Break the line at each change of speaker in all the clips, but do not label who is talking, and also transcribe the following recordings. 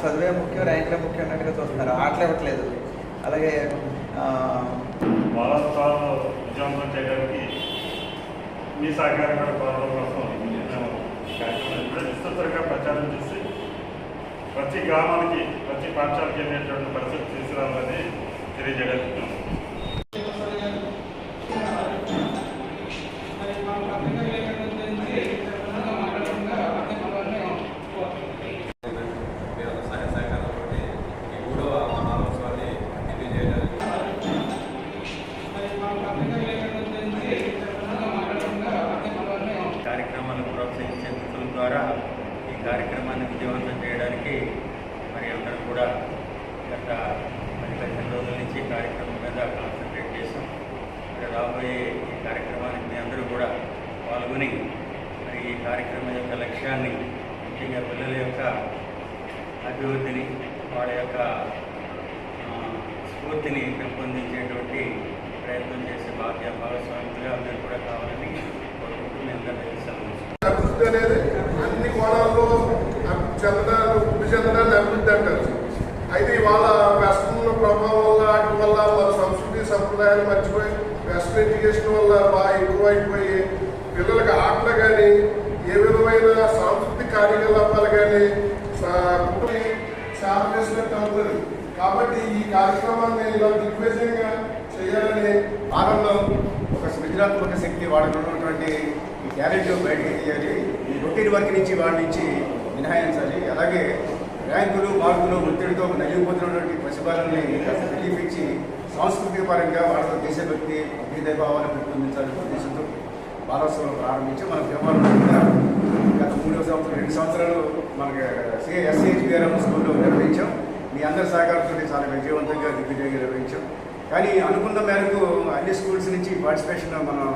చదివే ముఖ్యం ర్యాంకులే ముఖ్యం అన్నట్టుగా చూస్తున్నారు ఆటలు ఇవ్వట్లేదు. అలాగే ఆ,
విజయవంతం చేయడానికి మీ సహకారం కూడా కోరడం కోసం విస్తృతంగా ప్రచారం చేసి ప్రతి గ్రామానికి ప్రతి పాఠశాలకి వెళ్ళేటువంటి పరిస్థితి తీసుకురావాలని తెలియజేయగలుగుతున్నాం
వీళ్ళ సహాయ సహకారంతో ఈ మూడవ మహోత్సవాన్ని కంటిన్యూ చేయడానికి
కార్యక్రమాలను ప్రోత్సహించే మిత్రుల ద్వారా ఈ కార్యక్రమాన్ని విజయవంతం చేయడానికి మరి అందరూ కూడా గత పది పదిహేను రోజుల నుంచి కార్యక్రమం మీద కాన్సన్ట్రేట్ చేసాం మరి రాబోయే ఈ కార్యక్రమానికి మీ అందరూ కూడా పాల్గొని మరి ఈ కార్యక్రమం యొక్క లక్ష్యాన్ని ముఖ్యంగా పిల్లల యొక్క అభివృద్ధిని వాళ్ళ యొక్క స్ఫూర్తిని పెంపొందించేటువంటి ప్రయత్నం చేసే భాగ్య భాగస్వామిగా అందరూ కూడా కావాలని కోరుకుంటూ నేను
అభివృద్ధి అనేది అన్ని కోణాల్లో చెందడాలు వృద్ధి చెందడాన్ని అభివృద్ధి అంటారు. అయితే ఇవాళ వెస్ట్రన్ ప్రభావం వల్ల వాటి వల్ల మన సంస్కృతి సంప్రదాయాలు మర్చిపోయి వెస్ట్రన్ ఎడ్యుకేషన్ వల్ల బాగా ఎక్కువ అయిపోయి పిల్లలకి ఆటలు కానీ ఏ విధమైన సాంస్కృతిక కార్యకలాపాలు కానీ సేవ చేసినట్టు అవుతుంది. కాబట్టి ఈ కార్యక్రమాన్ని ఇలా దిగ్విజయంగా చేయాలనే
వారంలో ఒక సృజనాత్మక శక్తి వాళ్ళలో ఉన్నటువంటి ఈ టాలెంట్ బయటకు తీయాలి. ఈ రొటీన్ వర్క్ నుంచి వాళ్ళ నుంచి మినహాయించాలి. అలాగే ర్యాంకులు మార్కులు ఒత్తిడితో నలిగిపోతున్నటువంటి ప్రతిభాలని కాస్త రిలీఫ్ ఇచ్చి సాంస్కృతిక పరంగా వాళ్ళతో దేశభక్తి అభ్యుదయ పెంపొందించాలని ఉద్దేశంతో వారోత్సవం ప్రారంభించి మన వ్యవహారంలో గత మూడో సంవత్సరం రెండు సంవత్సరాలు మనకి ఎస్ఏహెచ్బిఆర్ఎం స్కూల్లో నిర్వహించాం. మీ అందరి సహకారంతో చాలా విజయవంతంగా దిగ్విజయంగా నిర్వహించాం. కానీ అనుకున్న మేరకు అన్ని స్కూల్స్ నుంచి పార్టిసిపేషన్ మనం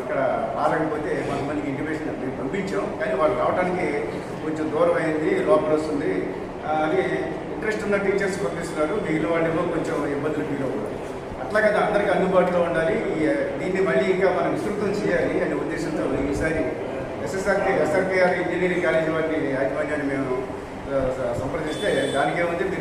ఇక్కడ రాలేకపోతే కొంతమందికి ఇంటిమేషన్ మేము పంపించాం. కానీ వాళ్ళు రావడానికి కొంచెం దూరం అయింది లోపల వస్తుంది. అది అని ఇంట్రెస్ట్ ఉన్న టీచర్స్ పంపిస్తున్నారు. మిగిలిన వాళ్ళేమో కొంచెం ఇబ్బందులు ఫీల్ అవుతారు అట్లా కదా అందరికీ అందుబాటులో ఉండాలి. ఈ- దీన్ని మళ్ళీ ఇంకా మనం విస్తృతం చేయాలి అనే ఉద్దేశంతో ఈసారి ఎస్ఎస్ఆర్కే ఎస్ఆర్కేఆర్ ఇంజనీరింగ్ కాలేజీ వారిని యాజమాన్యాన్ని మేము సంప్రదిస్తే దానికేముంది? మీరు